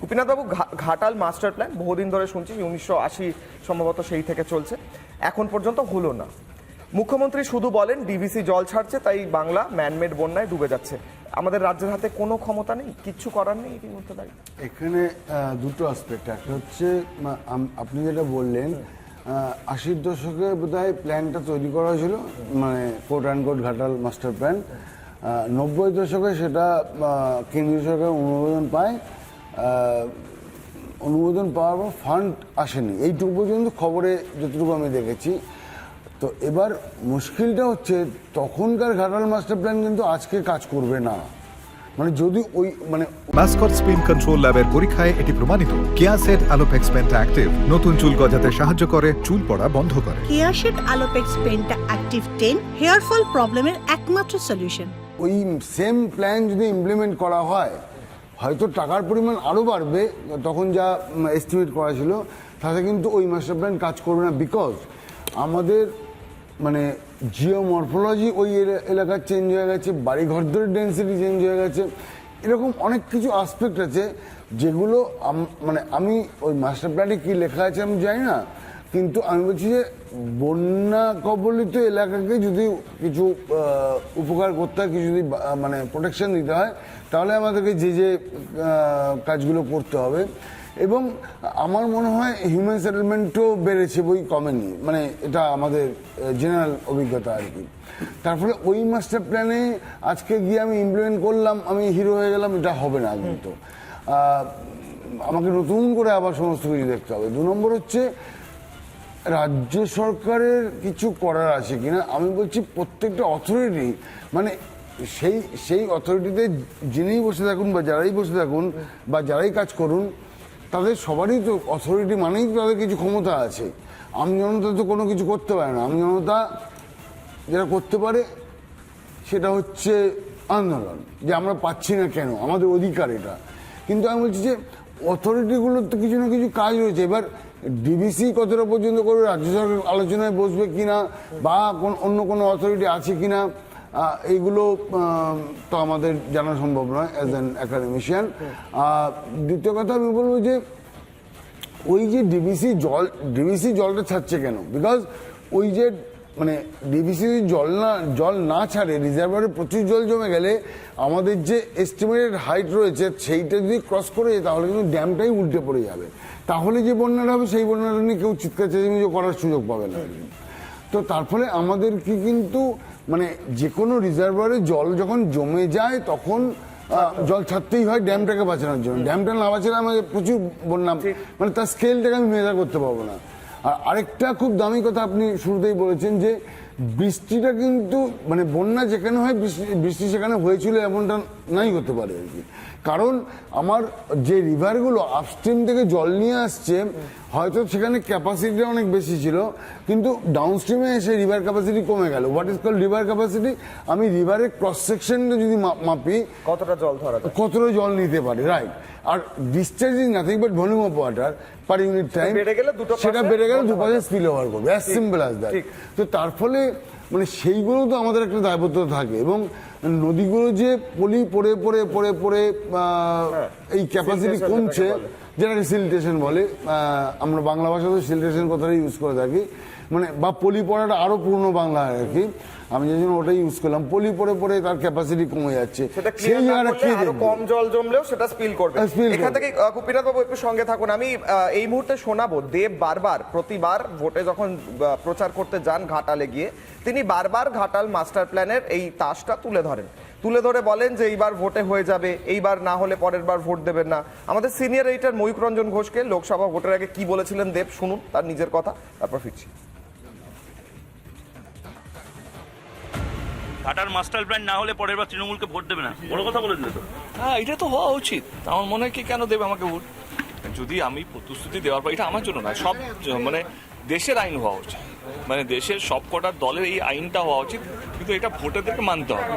গোপীনাথবাবু Ghatal master plan, বহুদিন ধরে শুনছি উনিশশো আশি সম্ভবত সেই থেকে চলছে। এখন পর্যন্ত হলো না। মুখ্যমন্ত্রী শুধু বলেন ডিভিসি জল ছাড়ছে, তাই বাংলা ম্যানমেড বন্যায় ডুবে যাচ্ছে। আমাদের রাজ্যের হাতে কোনো ক্ষমতা নেই, কিচ্ছু করার নেই ইতিমধ্যে দাঁড়িয়ে এখানে দুটো আসপেক্ট একটা হচ্ছে আপনি যেটা বললেন আশির দশকে বোধহয় প্ল্যানটা তৈরি করা হয়েছিল মানে quote and quote Ghatal master plan. নব্বই দশকে সেটা কেন্দ্রীয় সরকার অনুমোদন পায় অনুমোদন পাওয়ার পর ফান্ড আসেনি। এইটুকু পর্যন্ত খবরে যতটুকু আমি দেখেছি। তো এবার মুশকিলটা হচ্ছে তখনকার ঘাটাল মাস্টার প্ল্যান কিন্তু আজকে কাজ করবে না। মানে যদি ওই মানে মাস্কট স্পিন কন্ট্রোল ল্যাবের পরীক্ষায় এটি প্রমাণিত। কেয়াসেট আলোপেক্স পেন্টা অ্যাক্টিভ নতুন চুল গজাতে সাহায্য করে চুল পড়া বন্ধ করে। কেয়াশেড আলোপেক্স পেনটা অ্যাক্টিভ টেন হেয়ার ফল প্রবলেমের একমাত্র সলিউশন ওই সেম প্ল্যান যদি ইমপ্লিমেন্ট করা হয় হয়তো টাকার পরিমাণ আরও বাড়বে, তখন যা এস্টিমেট করা ছিল, তাতে কিন্তু ওই মাস্টার প্ল্যান কাজ করবে না বিকজ আমাদের মানে জিওমরফোলজি ওই এলা- এলাকার চেঞ্জ হয়ে গেছে বাড়ি ঘরদরের ডেন্সিটি চেঞ্জ হয়ে গেছে, এরকম অনেক কিছু আসপেক্ট আছে যেগুলো মানে আমি ওই মাস্টার প্ল্যানে কী লেখা আছে আমি জানি না কিন্তু আমি বলছি যে বন্যা কবলিত এলাকাকে যদি কিছু উপকার করতে হয়, কিছু যদি মানে প্রোটেকশন দিতে হয়, তাহলে আমাদেরকে যে যে কাজগুলো করতে হবে। এবং আমার মনে হয় হিউম্যান সেটেলমেন্টও বেড়েছে বই কমেনি মানে এটা আমাদের জেনারেল অভিজ্ঞতা আর কি। তার ফলে ওই মাস্টার প্ল্যানে আজকে গিয়ে আমি ইমপ্লিমেন্ট করলাম, আমি হিরো হয়ে গেলাম, এটা হবে না কিন্তু। আমাকে নতুন করে আবার সমস্ত কিছু দেখতে হবে। দু নম্বর হচ্ছে রাজ্য সরকারের কিছু করার আছে কিনা? আমি বলছি প্রত্যেকটা অথরিটি মানে সেই সেই অথরিটিতে যিনিই বসে থাকুন বা যারাই বসে থাকুন বা যারাই কাজ করুন, তাদের সবারই তো অথরিটি মানেই তাদের কিছু ক্ষমতা আছে। আমি জনতা তো কোনো কিছু করতে পারে না। আমি জনতা যেটা করতে পারে সেটা হচ্ছে আন্দোলন, যে আমরা পাচ্ছি না কেন, আমাদের অধিকার এটা। কিন্তু আমি বলছি যে অথরিটিগুলোর তো কিছু না কিছু কাজ রয়েছে। এবার ডিবিসি কতটা পর্যন্ত করবে, রাজ্য সরকার আলোচনায় বসবে কিনা, বা কোন, অন্য কোনো অথরিটি আছে কিনা এইগুলো তো আমাদের জানা সম্ভব নয় অ্যাজ অ্যান একাডেমিশিয়ান দ্বিতীয় কথা আমি বলব যে, ওই যে ডিবিসি জল ডিবিসি জলটা ছাড়ছে কেন? বিকজ ওই যে মানে ডিবিসি জল না জল না ছাড়ে রিজার্ভারে প্রচুর জল জমে গেলে আমাদের যে এস্টিমেটেড হাইট রয়েছে সেইটা যদি ক্রস করে যায় তাহলে কিন্তু ড্যামটাই উল্টে পড়ে যাবে। তাহলে যে বন্যাটা হবে সেই বন্যাটা নিয়ে কেউ চিৎকার চেঁচামেচি করার সুযোগ পাবে না। তো তার ফলে আমাদের কি কিন্তু মানে যে কোনো রিজার্ভারে জল যখন জমে যায় তখন জল ছাড়তেই হয় ড্যামটাকে বাঁচানোর জন্য। ড্যামটা না বাঁচালে আমাদের প্রচুর বন্যা মানে তার স্কেলটাকে আমি মেজার করতে পারব না। আর আরেকটা খুব দামি কথা আপনি শুরুতেই বলেছেন যে বৃষ্টিটা কিন্তু মানে বন্যা যেখানে হয়, বৃষ্টি সেখানে হয়েছিল এমনটা নাই হতে পারে আর কি। কারণ আমার যে রিভারগুলো আপস্ট্রিম থেকে জল নিয়ে আসছে হয়তো সেখানে ক্যাপাসিটিটা অনেক বেশি ছিল কিন্তু ডাউনস্ট্রিমে এসে রিভার ক্যাপাসিটি কমে গেল। What is call river capacity আমি রিভারের ক্রস সেকশনটা যদি মাপি কতটা জল ধরা কতটা জল নিতে পারে right R discharge is nothing but volume of water per unit time বেড়ে গেলে দুটো সেটা বেড়ে গেলে দুপাশে। স্পিল ওভার করবে অ্যাজ সিম্পল অ্যাজ দ্যাট তো তার ফলে মানে সেইগুলো তো আমাদের একটা দায়বদ্ধতা থাকে। এবং নদীগুলো যে পলি পরে পরে পরে পরে এই ক্যাপাসিটি কমছে যেটাকে সিলিটেশন সিলটেশন বলে আমরা বাংলা ভাষাতে সিলটেশন কথাটা ইউজ করে থাকি। মানে বা পলি পড়াটা আরও পূর্ণ বাংলা আর কি। আমি যে জন্য ওটাই ইউজ করলাম। পলি পড়ে পড়ে তার ক্যাপাসিটি কমে যাচ্ছে। সেই জায়গাটা? কম জল জমলেও সেটা স্পিল করবে। হ্যাঁ, এখান থেকে কুপিনাথ বাবু একটু সঙ্গে থাকুন। আমি এই মুহূর্তে শোনাবো দেব বারবার প্রতিবার ভোটে যখন প্রচার করতে যান ঘাটালে গিয়ে তিনি বারবার ঘাটাল মাস্টার প্ল্যানের এই তাসটা তুলে ধরেন। তুলে ধরে বলেন যে এইবার ভোটে হয়ে যাবে এইবার না হলে পরের বার ভোট দেবেন না। আমাদের সিনিয়র এইটার ময়ূক রঞ্জন ঘোষকে লোকসভা ভোটের আগে কি বলেছিলেন দেব? শুনুন তার নিজের কথা তারপর ফিরছি। ঘাটার মাস্টার প্ল্যান না হলে পরের বার তৃণমূলকে ভোট দেবে না। বড় কথা বলে দিলে তো। হ্যাঁ এটা তো হওয়া উচিত। আমার মনে হয় কি কেন দেবে আমাকে ভোট? যদি আমি প্রতিশ্রুতি দেওয়ার পর, এটা আমার জন্য না, সব মানে দেশের আইন হওয়া উচিত। মানে দেশের সব কটার দলের এই আইনটা হওয়া উচিত, কিন্তু এটা ভোটারদেরকে মানতে হবে।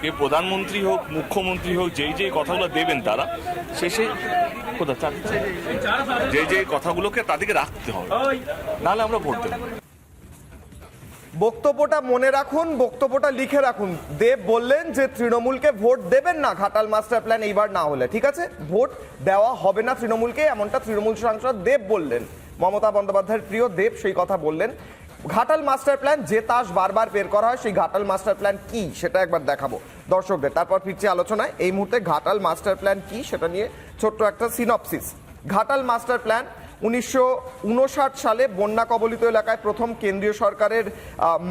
কে প্রধানমন্ত্রী হোক, মুখ্যমন্ত্রী হোক, যেই যেই কথাগুলো দেবেন তারা শেষে কোথায়? চা যে যে কথাগুলোকে তাদেরকে রাখতে হবে। নাহলে আমরা ভোট দেবো বক্তব্যটা মনে রাখুন, বক্তব্যটা লিখে রাখুন। দেব বললেন যে তৃণমূলকে ভোট দেবেন না, ঘাটাল মাস্টার প্ল্যান এইবার না হলে, ঠিক আছে? ভোট দেওয়া হবে না তৃণমূলকে, এমনটা তৃণমূল সাংসদ দেব বললেন। মমতা বন্দ্যোপাধ্যায়ের প্রিয় দেব সেই কথা বললেন। ঘাটাল মাস্টার প্ল্যান যে তাস বারবার বের করা হয়, সেই ঘাটাল মাস্টার প্ল্যান কি, সেটা একবার দেখাবো। দর্শকদের, তারপর ফিরছি আলোচনায়। এই মুহূর্তে ঘাটাল মাস্টার প্ল্যান কি, সেটা নিয়ে ছোট্ট একটা সিনপসিস ঘাটাল মাস্টার প্ল্যান উনিশশো উনষাট সালে বন্যা কবলিত এলাকায় প্রথম কেন্দ্রীয় সরকারের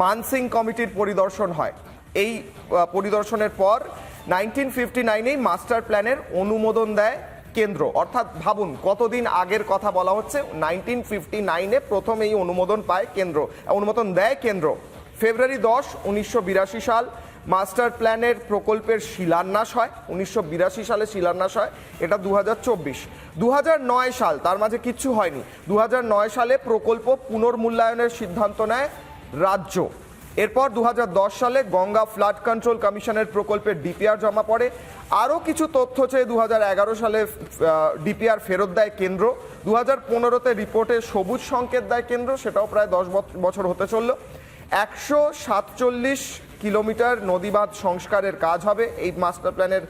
মানসিং কমিটির পরিদর্শন হয়। এই পরিদর্শনের পর নাইনটিন ফিফটি নাইনেই মাস্টার প্ল্যানের অনুমোদন দেয় কেন্দ্র। অর্থাৎ ভাবুন, কতদিন আগের কথা বলা হচ্ছে, নাইনটিন ফিফটি নাইনে প্রথম এই অনুমোদন পায় কেন্দ্র, অনুমোদন দেয় কেন্দ্র। ফেব্রুয়ারি দশ, উনিশশো সাল মাস্টার প্ল্যানের প্রকল্পের শিলান্যাস হয়, উনিশশো বিরাশি সালে শিলান্যাস হয়, এটা দু হাজার চব্বিশ সাল, তার মাঝে কিচ্ছু হয়নি। দু সালে প্রকল্প পুনর্মূল্যায়নের সিদ্ধান্ত নেয় রাজ্য। এরপর দু হাজার দশ সালে গঙ্গা ফ্লাড কন্ট্রোল কমিশনের প্রকল্পের ডিপিআর জমা পড়ে। আরও কিছু তথ্য চেয়ে দু হাজার এগারো সালে ডিপিআর ফেরত দেয় কেন্দ্র। দু হাজার পনেরোতে রিপোর্টে সবুজ সংকেত দেয় কেন্দ্র, সেটাও প্রায় দশ বছর হতে চলল। একশো সাতচল্লিশ কিলোমিটার নদীবাঁধ সংস্কারের কাজ হবে, এই মাস্টার প্ল্যানের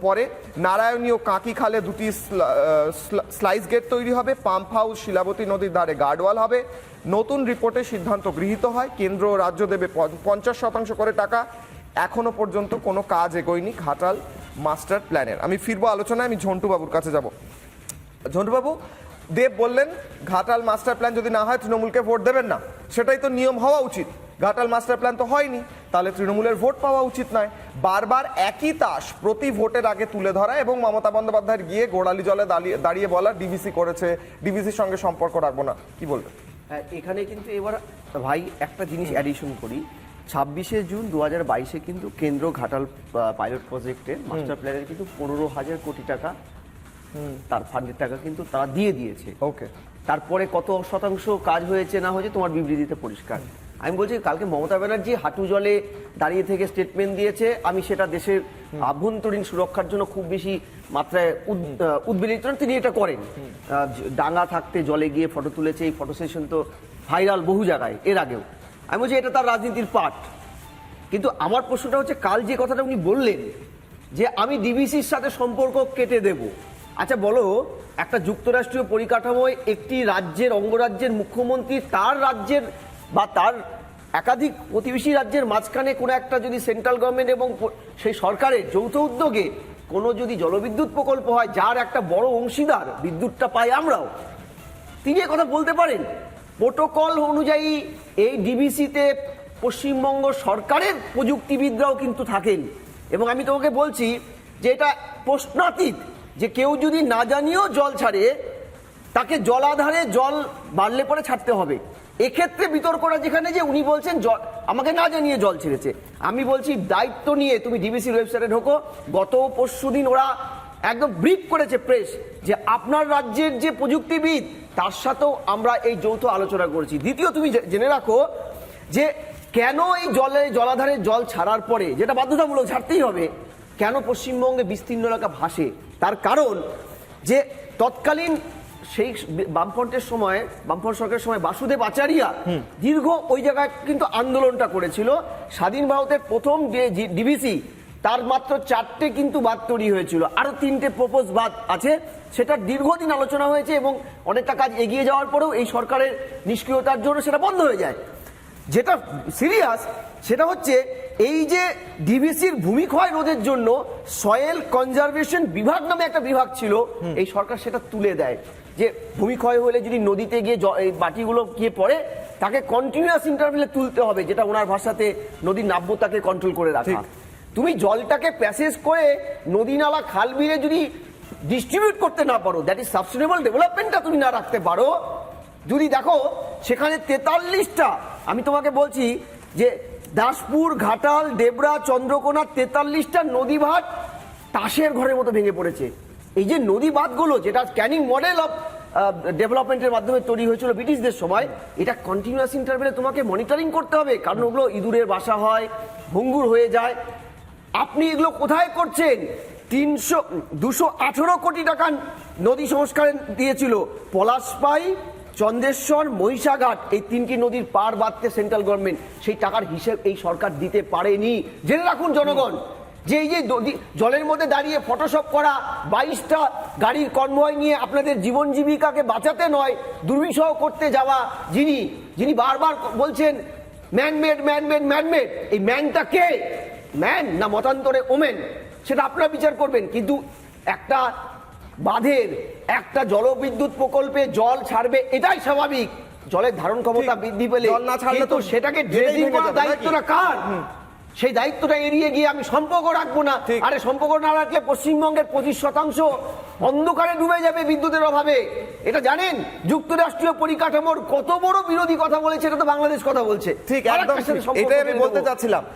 পরে। নারায়ণীয় কাঁকি খালে দুটি স্লা- স্লা- স্লাইস গেট তৈরি হবে পাম্প হাউস শিলাবতী নদীর ধারে গার্ডওয়াল হবে। নতুন রিপোর্টে সিদ্ধান্ত গৃহীত হয়, কেন্দ্র ও রাজ্য দেবে পঞ্চ- পঞ্চাশ শতাংশ করে টাকা। এখনও পর্যন্ত কোনো কাজ এগোয়নি ঘাটাল মাস্টার প্ল্যানের আমি ফিরবো আলোচনায়, আমি ঝন্টু বাবুর কাছে যাব। ঝন্টুবাবু, দেব বললেন, ঘাটাল মাস্টার প্ল্যান যদি না হয়, তৃণমূলকে ভোট দেবেন না। সেটাই তো নিয়ম হওয়া উচিত। ঘাটাল মাস্টার প্ল্যান তো হয়নি। তাহলে তৃণমূলের ভোট পাওয়া উচিত নয়। বারবার একই তাস প্রতি ভোটের আগে তুলে ধরা এবং মমতা বন্দ্যোপাধ্যায়ের গিয়ে গোড়ালি জলে দাঁড়িয়ে দাঁড়িয়ে বলা ডিবিসি করেছে। ডিবিসির সঙ্গে সম্পর্ক রাখব না। কি বলবেন হ্যাঁ, এখানে কিন্তু এবার ভাই একটা জিনিস অ্যাডিশন করি। ছাব্বিশে জুন দু হাজার বাইশে কিন্তু কেন্দ্র ঘাটাল পাইলট প্রজেক্টের মাস্টার প্ল্যানের কিন্তু পনেরো হাজার কোটি টাকা তার ফান্ডের টাকা কিন্তু তারা দিয়ে দিয়েছে। ওকে তারপরে কত শতাংশ কাজ হয়েছে না হয়েছে তোমার বিবৃতিতে পরিষ্কার। আমি বলছি কালকে মমতা ব্যানার্জি হাঁটু জলে দাঁড়িয়ে থেকে স্টেটমেন্ট দিয়েছে। আমি সেটা দেশের আভ্যন্তরীণ সুরক্ষার জন্য খুব বেশি মাত্রায় উদ্বেলিত তিনি এটা করেন। ডাঙা থাকতে জলে গিয়ে ফটো তুলেছে, এই ফটো সেশন তো ভাইরাল বহু জায়গায়, এর আগেও। আমি বলছি এটা তার রাজনীতির পার্ট কিন্তু আমার প্রশ্নটা হচ্ছে, কাল যে কথাটা উনি বললেন, যে আমি ডিবিসির সাথে সম্পর্ক কেটে দেব। আচ্ছা বলো, একটা যুক্তরাষ্ট্রীয় পরিকাঠামোয় একটি রাজ্যের অঙ্গরাজ্যের মুখ্যমন্ত্রী তার রাজ্যের বা তার একাধিক প্রতিবেশী রাজ্যের মাঝখানে কোনো একটা যদি সেন্ট্রাল গভর্নমেন্ট এবং সেই সরকারের যৌথ উদ্যোগে কোনো যদি জলবিদ্যুৎ প্রকল্প হয়, যার একটা বড় অংশীদার বিদ্যুৎটা পাই আমরাও, তিনি কথা বলতে পারেন। প্রোটোকল অনুযায়ী এই ডিবিসিতে পশ্চিমবঙ্গ সরকারের প্রযুক্তিবিদরাও কিন্তু থাকেন। এবং আমি তোমাকে বলছি যে এটা প্রশ্নাতীত, যে কেউ যদি না জানিয়েও জল ছাড়ে, তাকে জলাধারে জল বাড়লে পরে ছাড়তে হবে। এক্ষেত্রে বিতর্কটা যেখানে যে উনি বলছেন আমাকে না জানিয়ে জল ছেড়েছে। আমি বলছি, দায়িত্ব নিয়ে তুমি ডিবিসির ওয়েবসাইটে ঢোকো। গত পরশু দিন ওরা একদম ব্রিফ করেছে প্রেস যে আপনার রাজ্যের যে প্রযুক্তিবিদ, তার সাথেও আমরা এই যৌথ আলোচনা করেছি। দ্বিতীয় তুমি জেনে রাখো যে কেন এই জলে, জলাধারে জল ছাড়ার পরে, যেটা বাধ্যতামূলক ছাড়তেই হবে, কেন পশ্চিমবঙ্গে বিস্তীর্ণ এলাকা ভাসে? তার কারণ যে তৎকালীন সেই বামফ্রন্টের সময় বামফ্রন্ট সরকারের সময় বাসুদেব আচারিয়া দীর্ঘ ওই জায়গায় কিন্তু আন্দোলনটা করেছিল। স্বাধীন ভারতের প্রথম যে ডিভিসি তার মাত্র চারটে কিন্তু বাদ তৈরি হয়েছিল। আরও তিনটে প্রপোজ বাদ আছে। সেটা দীর্ঘদিন আলোচনা হয়েছে এবং অনেকটা কাজ এগিয়ে যাওয়ার পরেও এই সরকারের নিষ্ক্রিয়তার জন্য সেটা বন্ধ হয়ে যায়। যেটা সিরিয়াস সেটা হচ্ছে এই যে ডিবিসির ভূমিক্ষয় রোধের জন্য সয়েল কনজারভেশন বিভাগ নামে একটা বিভাগ ছিল এই সরকার সেটা তুলে দেয়। যে ভূমিক্ষয় হলে যদি নদীতে গিয়ে বাটিগুলো গিয়ে পড়ে তাকে কন্টিনিউয়াস ইন্টারভেলে তুলতে হবে যেটা ওনার ভাষাতে নদীর নাব্যতাকে কন্ট্রোল করে রাখা। তুমি জলটাকে প্যাসেজ করে নদী নালা খাল বিলে যদি ডিস্ট্রিবিউট করতে না পারো দ্যাট ইজ সাবস্টেনেবল ডেভেলপমেন্টটা তুমি না রাখতে পারো যদি দেখো সেখানে তেতাল্লিশটা আমি তোমাকে বলছি যে দাসপুর ঘাটাল দেবরা চন্দ্রকোনা তেতাল্লিশটা নদী ভাট তাসের ঘরের মতো ভেঙে পড়েছে। এই যে নদী বাঁধগুলো যেটা ক্যানিং মডেল অফ ডেভেলপমেন্টের মাধ্যমে তৈরি হয়েছিল ব্রিটিশদের সময় এটা কন্টিনিউয়াস ইন্টারভেলে তোমাকে মনিটরিং করতে হবে কারণ ওগুলো ইঁদুরের বাসা হয় ভঙ্গুর হয়ে যায়। আপনি এগুলো কোথায় করছেন? তিনশো দুশো আঠেরো কোটি টাকা নদী সংস্কার দিয়েছিল। পলাশপাই চন্দ্রেশ্বর, মহিষাঘাট, এই তিনটি নদীর পার বাঁধতে সেন্ট্রাল গভর্নমেন্ট সেই টাকার হিসেব এই সরকার দিতে পারেনি। জেনে রাখুন জনগণ, যে এই যে জলের মধ্যে দাঁড়িয়ে ফটোশপ করা, বাইশটা গাড়ির কনভয় নিয়ে আপনাদের জীবন জীবিকাকে বাঁচাতে নয়, দুর্বিষহ করতে যাওয়া যিনি যিনি বারবার বলছেন ম্যানমেড ম্যানমেড ম্যানমেড এই ম্যানটা কে? ম্যান না মতান্তরে ওমেন সেটা আপনারা বিচার করবেন। কিন্তু একটা বাঁধের একটা জলবিদ্যুৎ প্রকল্পে জল ছাড়বে এটাই স্বাভাবিক। জলের ধারণ ক্ষমতা বৃদ্ধি পেলে জল না ছাড়লে তো সেটাকে ড্রেজিং করার দায়িত্বটা? কার? সেই দায়িত্বটা এড়িয়ে গিয়ে আমি সম্পর্ক রাখব না। আরে সম্পর্ক না রাখলে পশ্চিমবঙ্গের পঁচিশ শতাংশ অন্ধকারে ডুবে যাবে বিদ্যুতের অভাবে। এটা জানেন? যুক্তরাষ্ট্রীয় পরিকাঠামোর কত বড় বিরোধী কথা বলেছে এটা তো বাংলাদেশ কথা বলছে। ঠিক একদম এটাই আমি বলতে চাচ্ছিলাম।